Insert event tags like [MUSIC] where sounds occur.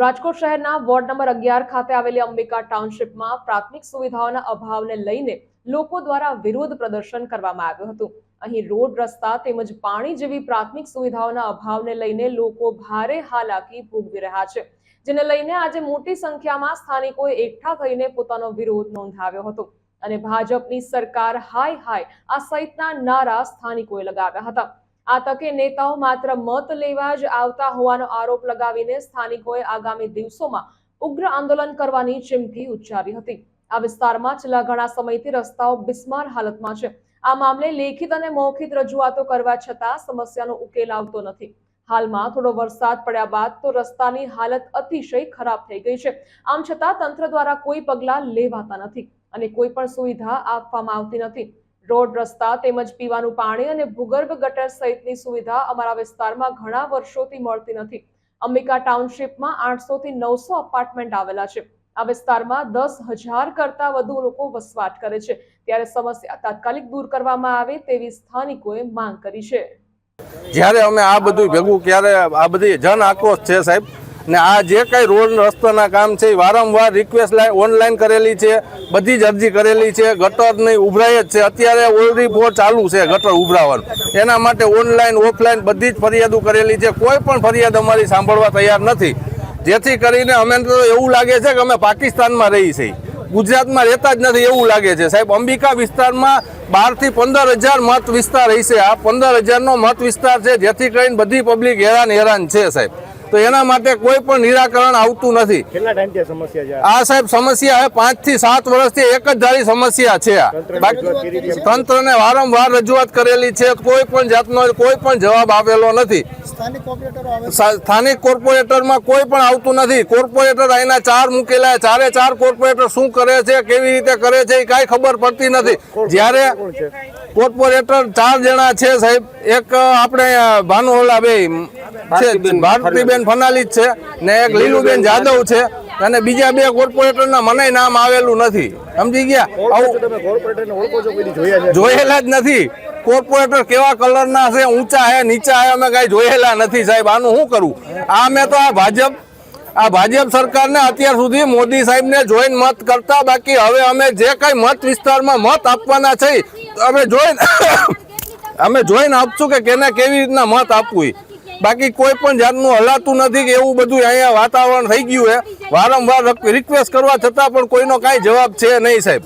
રાજકોટ શહેરના ward number અગિયાર ખાતે આવેલી અંબિકા ટાઉનશીપમાં પ્રાથમિક સુવિધાઓના અભાવને લઈને લોકો દ્વારા વિરોધ પ્રદર્શન કરવામાં આવ્યું હતું. અહીં રોડ, રસ્તા તેમજ પાણી જેવી પ્રાથમિક સુવિધાઓના અભાવને લઈને લોકો ભારે હાલાકી ભોગવી રહ્યા છે, જેને લઈને આજે મોટી સંખ્યામાં સ્થાનિકોએ એકઠા થઈને પોતાનો વિરોધ નોંધાવ્યો હતો અને ભાજપની સરકાર હાય હાય આ સહિતના નારા સ્થાનિકોએ લગાવ્યા હતા. આ તકે નેતાઓ માત્ર મત લેવા જ આવતા હોવાનો આરોપ લગાવીને સ્થાનિકોએ આગામી દિવસોમાં ઉગ્ર આંદોલન કરવાની ચીમકી ઉચ્ચારી હતી. આ વિસ્તારમાં છેલ્લા ઘણા સમયથી રસ્તાઓ બિસ્માર હાલતમાં છે. આ મામલે લેખિત અને મૌખિક રજૂઆતો કરવા છતાં સમસ્યાનો ઉકેલ આવતો નથી. હાલમાં થોડો વરસાદ પડ્યા બાદ તો રસ્તાની હાલત અતિશય ખરાબ થઈ ગઈ છે. આમ છતાં તંત્ર દ્વારા કોઈ પગલાં લેવાતા નથી અને કોઈ પણ સુવિધા આપવામાં આવતી નથી. રોડ રસ્તા તેમજ પીવાનું પાણી અને ભૂગર્ભ ગટર સહિતની સુવિધા અમારા વિસ્તારમાં ઘણા વર્ષોથી મળતી નથી. અંબિકા ટાઉનશીપમાં આઠસોથી નવસો અપાર્ટમેન્ટ આવેલા છે. આ વિસ્તારમાં દસ હજાર કરતાં વધુ લોકો વસવાટ કરે છે. ત્યારે સમસ્યા તાત્કાલિક દૂર કરવામાં આવે તેવી સ્થાનિકોએ માંગ કરી છે. જ્યારે અમે આ બધું ભેગું ક્યારે આ બધી જન આક્રોશ છે સાહેબ. ને આ જે કાંઈ રોડ રસ્તાના કામ છે એ વારંવાર રિક્વેસ્ટ લાઈ ઓનલાઈન કરેલી છે, બધી જ અરજી કરેલી છે ગટરની ઉભરાય જ છે. અત્યારે ઓલરેડી ફોર ચાલુ છે ગટર ઉભરાવાનું. એના માટે ઓનલાઈન ઓફલાઈન બધી જ ફરિયાદો કરેલી છે. કોઈ પણ ફરિયાદ અમારી સાંભળવા તૈયાર નથી. જેથી કરીને અમે તો એવું લાગે છે કે અમે પાકિસ્તાનમાં રહી છીએ ગુજરાતમાં રહેતા જ નથી એવું લાગે છે. સાહેબ, અંબિકા વિસ્તારમાં બારથી પંદર હજાર મત વિસ્તાર હશે આ પંદર હજારનો મત વિસ્તાર છે જેથી કરીને બધી પબ્લિક હેરાન હેરાન છે સાહેબ. તો એના માટે કોઈ પણ નિરાકરણ આવતું નથી. આ સમસ્યા છે? આ સાહેબ સમસ્યા હવે પાંચથી સાત વર્ષથી એક જ ધારી સમસ્યા છે તંત્રને વારંવાર રજૂઆત કરેલી છે કોઈ પણ જાતનો કોઈ પણ જવાબ આપેલો નથી. સ્થાનિક કોર્પોરેટરો આવે સા- સ્થાનિક કોર્પોરેટરમાં કોઈ પણ આવતું નથી. કોર્પોરેટર અહીંના ચાર મૂકેલા ચારે ચાર કોર્પોરેટર શું કરે છે કેવી રીતે કરે છે એ કાંઈ ખબર પડતી નથી. જ્યારે કોર્પોરેટર ચાર જણા છે સાહેબ. એક આપણે ભાનુહોલા બે છે. ભારતીબેન ફનાલી જ છે ને એક લીલુબેન જાદવ છે અને બીજા બે કોર્પોરેટરના મને નામ આવેલું નથી. સમજી ગયા? આવું જોયેલા જ નથી. કોર્પોરેટર કેવા કલરના છે? ઊંચા હે નીચા હે અમે કઈ જોયેલા નથી સાહેબ. આનું શું કરવું આ મેં તો આ ભાજપ આ ભાજપ સરકારને અત્યાર સુધી મોદી સાહેબને જોઈન મત કરતા બાકી હવે અમે જે કઈ મત વિસ્તારમાં મત આપવાના છે અમે જોઈન [COUGHS] અમે જોઈન આપશું કે કેને કેવી રીતના મત આપવું. બાકી કોઈ પણ જાતનું હલાતું નથી કે એવું બધું અહીંયા વાતાવરણ થઈ ગયું છે. વારંવાર રિક્વેસ્ટ કરવા છતાં પણ કોઈનો કાંઈ જવાબ છે નહીં સાહેબ.